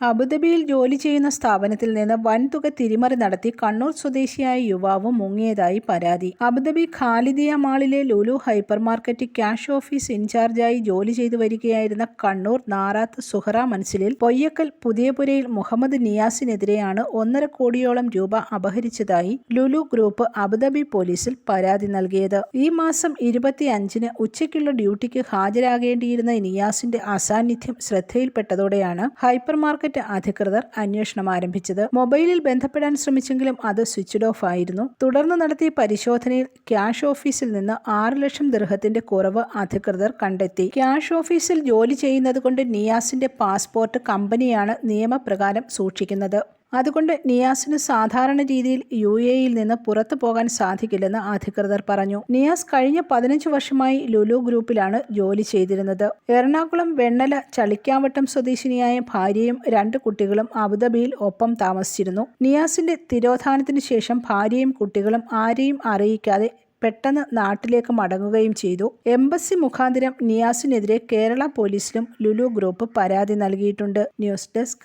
അബുദാബിയിൽ ജോലി ചെയ്യുന്ന സ്ഥാപനത്തിൽ നിന്ന് വൻതുക തിരിമറി നടത്തി കണ്ണൂർ സ്വദേശിയായ യുവാവ് മുങ്ങിയതായി പരാതി. Abu Dhabi Khalidiya മാളിലെ Lulu hyper market cash office ഇൻചാർജായി ജോലി ചെയ്തു വരികയായിരുന്ന കണ്ണൂർ നാറാത്ത് സുഹറ മൻസിലിൽ പൊയ്യക്കൽ പുതിയപുരയിൽ മുഹമ്മദ് നിയാസിനെതിരെയാണ് ഒന്നര കോടിയോളം രൂപ അപഹരിച്ചതായി ലുലു ഗ്രൂപ്പ് അബുദാബി പോലീസിൽ പരാതി നൽകിയത്. ഈ മാസം ഇരുപത്തിയഞ്ചിന് ഉച്ചയ്ക്കുള്ള ഡ്യൂട്ടിക്ക് ഹാജരാകേണ്ടിയിരുന്ന നിയാസിന്റെ അസാന്നിധ്യം ശ്രദ്ധയിൽപ്പെട്ടതോടെയാണ് ഹൈപ്പർ മാർക്കറ്റ് അധികൃതർ അന്വേഷണം ആരംഭിച്ചത്. മൊബൈലിൽ ബന്ധപ്പെടാൻ ശ്രമിച്ചെങ്കിലും അത് സ്വിച്ച്ഡ് ഓഫ് ആയിരുന്നു. തുടർന്ന് നടത്തിയ പരിശോധനയിൽ ക്യാഷ് ഓഫീസിൽ നിന്ന് ആറ് ലക്ഷം ദൃഹത്തിന്റെ കുറവ് അധികൃതർ കണ്ടെത്തി. ക്യാഷ് ഓഫീസിൽ ജോലി ചെയ്യുന്നത് കൊണ്ട് നിയാസിന്റെ പാസ്പോർട്ട് കമ്പനിയാണ് നിയമപ്രകാരം സൂക്ഷിക്കുന്നത്. അതുകൊണ്ട് നിയാസിന് സാധാരണ രീതിയിൽ യു എയിൽ നിന്ന് പുറത്തു പോകാൻ സാധിക്കില്ലെന്ന് അധികൃതർ പറഞ്ഞു. നിയാസ് കഴിഞ്ഞ പതിനഞ്ച് വർഷമായി ലുലു ഗ്രൂപ്പിലാണ് ജോലി ചെയ്തിരുന്നത്. എറണാകുളം വെണ്ണല ചളിക്കാവട്ടം സ്വദേശിനിയായ ഭാര്യയും രണ്ട് കുട്ടികളും അബുദാബിയിൽ ഒപ്പം താമസിച്ചിരുന്നു. നിയാസിന്റെ തിരോധാനത്തിന് ശേഷം ഭാര്യയും കുട്ടികളും ആരെയും അറിയിക്കാതെ പെട്ടെന്ന് നാട്ടിലേക്ക് മടങ്ങുകയും ചെയ്തു. എംബസി മുഖാന്തരം നിയാസിനെതിരെ കേരള പോലീസിലും ലുലു ഗ്രൂപ്പ് പരാതി നൽകിയിട്ടുണ്ട്. ന്യൂസ് ഡെസ്ക്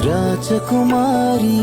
రాజకుమారి.